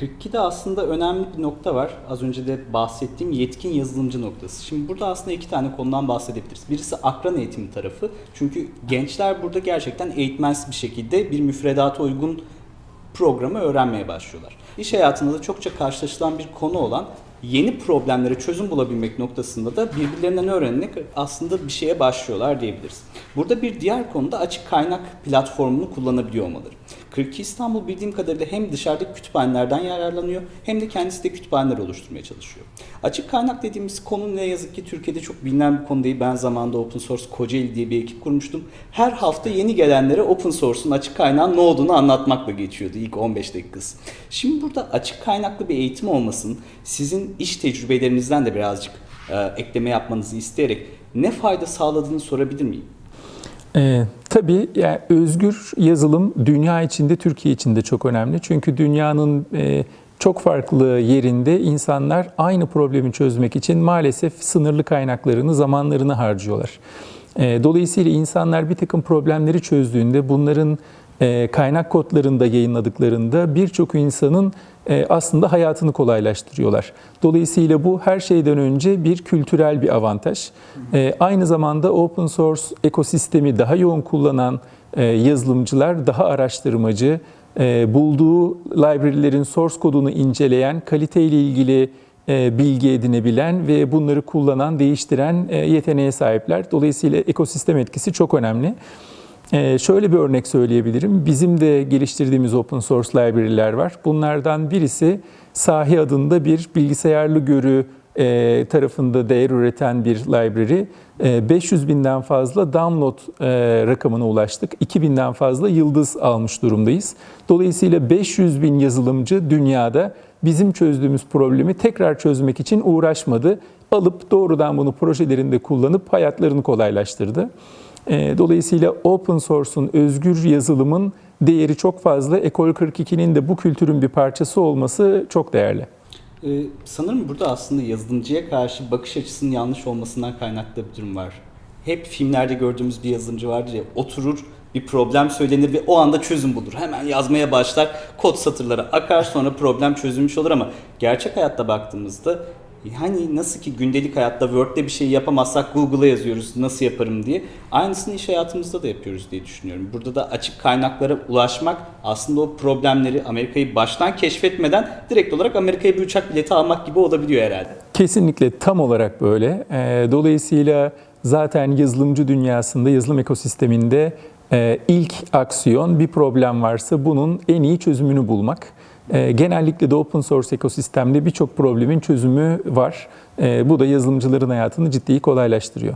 42'de aslında önemli bir nokta var. Az önce de bahsettiğim yetkin yazılımcı noktası. Şimdi burada aslında iki tane konudan bahsedebiliriz. Birisi akran eğitimi tarafı. Çünkü gençler burada gerçekten eğitmensiz bir şekilde bir müfredata uygun programı öğrenmeye başlıyorlar. İş hayatında da çokça karşılaşılan bir konu olan yeni problemlere çözüm bulabilmek noktasında da birbirlerinden öğrenerek aslında bir şeye başlıyorlar diyebiliriz. Burada bir diğer konu da açık kaynak platformunu kullanabiliyor olmaları. 42 İstanbul bildiğim kadarıyla hem dışarıdaki kütüphanelerden yararlanıyor hem de kendisi de kütüphaneler oluşturmaya çalışıyor. Açık kaynak dediğimiz konu ne yazık ki Türkiye'de çok bilinen bir konu değil. Ben zamanında Open Source Kocaeli diye bir ekip kurmuştum. Her hafta yeni gelenlere Open Source'un açık kaynağın ne olduğunu anlatmakla geçiyordu ilk 15 dakikası. Şimdi burada açık kaynaklı bir eğitim olmasın sizin iş tecrübelerinizden de birazcık e, ekleme yapmanızı isteyerek ne fayda sağladığını sorabilir miyim? Ee, tabii yani özgür yazılım dünya içinde, Türkiye içinde çok önemli. Çünkü dünyanın e, çok farklı yerinde insanlar aynı problemi çözmek için maalesef sınırlı kaynaklarını, zamanlarını harcıyorlar. E, dolayısıyla insanlar bir takım problemleri çözdüğünde bunların kaynak kodlarında yayınladıklarında birçok insanın e, aslında hayatını kolaylaştırıyorlar. Dolayısıyla bu her şeyden önce bir kültürel bir avantaj. E, aynı zamanda open source ekosistemi daha yoğun kullanan e, yazılımcılar daha araştırmacı, e, bulduğu library'lerin source kodunu inceleyen, kaliteyle ilgili e, bilgi edinebilen ve bunları kullanan, değiştiren e, yeteneğe sahipler. Dolayısıyla ekosistem etkisi çok önemli. Ee, şöyle bir örnek söyleyebilirim. Bizim de geliştirdiğimiz open source library'ler var. Bunlardan birisi Sahi adında bir bilgisayarlı görü e, tarafında değer üreten bir library. E, 500 binden fazla download e, rakamına ulaştık. 2000'den fazla yıldız almış durumdayız. Dolayısıyla 500 bin yazılımcı dünyada bizim çözdüğümüz problemi tekrar çözmek için uğraşmadı. Alıp doğrudan bunu projelerinde kullanıp hayatlarını kolaylaştırdı. E, Dolayısıyla open source'un, özgür yazılımın değeri çok fazla. Ekol 42'nin de bu kültürün bir parçası olması çok değerli. Ee, sanırım burada aslında yazılımcıya karşı bakış açısının yanlış olmasından kaynaklı bir durum var. Hep filmlerde gördüğümüz bir yazılımcı vardır ya oturur bir problem söylenir ve o anda çözüm bulur. Hemen yazmaya başlar, kod satırları akar sonra problem çözülmüş olur ama gerçek hayatta baktığımızda hani nasıl ki gündelik hayatta Word'de bir şey yapamazsak Google'a yazıyoruz nasıl yaparım diye. Aynısını iş hayatımızda da yapıyoruz diye düşünüyorum. Burada da açık kaynaklara ulaşmak aslında o problemleri Amerika'yı baştan keşfetmeden direkt olarak Amerika'ya bir uçak bileti almak gibi olabiliyor herhalde. Kesinlikle tam olarak böyle. E, Dolayısıyla zaten yazılımcı dünyasında, yazılım ekosisteminde e, ilk aksiyon bir problem varsa bunun en iyi çözümünü bulmak. E, Genellikle de open source ekosistemde birçok problemin çözümü var. E, Bu da yazılımcıların hayatını ciddi kolaylaştırıyor.